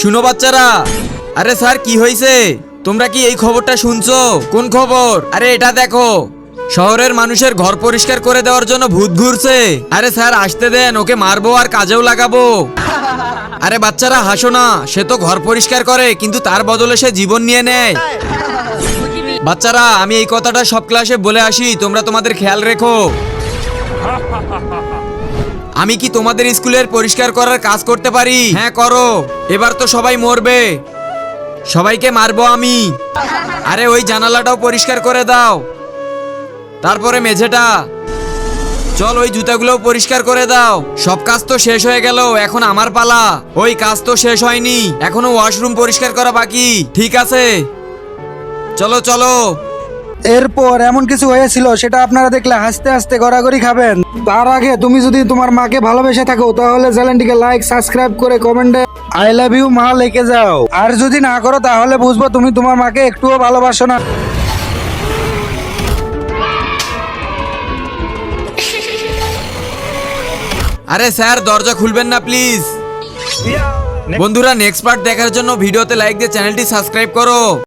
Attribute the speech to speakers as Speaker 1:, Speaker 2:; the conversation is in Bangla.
Speaker 1: শুনো বাচ্চারা। আরে স্যার, কি হয়েছে? তোমরা কি এই খবরটা শুনছো? কোন খবর? আরে এটা দেখো। শহরের মানুষের ঘর পরিষ্কার করে দেওয়ার জন্য ভূত ঘুরছে। আরে স্যার, আসতে দেন, ওকে মারবো আর কাজেও লাগাবো। আরে বাচ্চারা, হাসো না। সে তো ঘর পরিষ্কার করে, কিন্তু তার বদলে সে জীবন নিয়ে নেয়। বাচ্চারা, আমি এই কথাটা সব ক্লাসে বলে আসি, তোমরা তোমাদের খেয়াল রেখো। আমি কি তোমাদের স্কুলের পরিষ্কার করার কাজ করতে পারি? হ্যাঁ করো। এবার তো সবাই মরবে। সবাইকে মারবো আমি। আরে, ওই জানালাটাও পরিষ্কার করে দাও। তারপরে মেঝেটা। চল, ওই জুতাগুলোও পরিষ্কার করে দাও। সব কাজ তো শেষ হয়ে গেল, এখন আমার পালা। ওই কাজ তো শেষ হয়নি, এখনও ওয়াশরুম পরিষ্কার করা বাকি। ঠিক আছে। চলো চলো।
Speaker 2: এরপর এমন কিছু হয়েছিল, সেটা আপনারা দেখলে হাসতে হাসতে গড়াগড়ি খাবেন। তার আগে তুমি যদি তোমার মাকে ভালোবেসে থাকো, তাহলে চ্যানেলটিকে লাইক সাবস্ক্রাইব করে কমেন্টে আই লাভ ইউ মা, লিখে যাও। আর যদি না করো, তাহলে বুঝব তুমি তোমার মাকে একটুও ভালোবাসো না।
Speaker 1: আরে স্যার, দরজা খুলবেন না প্লিজ বন্ধুরা নেক্সট পার্ট দেখার জন্য ভিডিওতে লাইক দিয়ে চ্যানেলটি সাবস্ক্রাইব করো।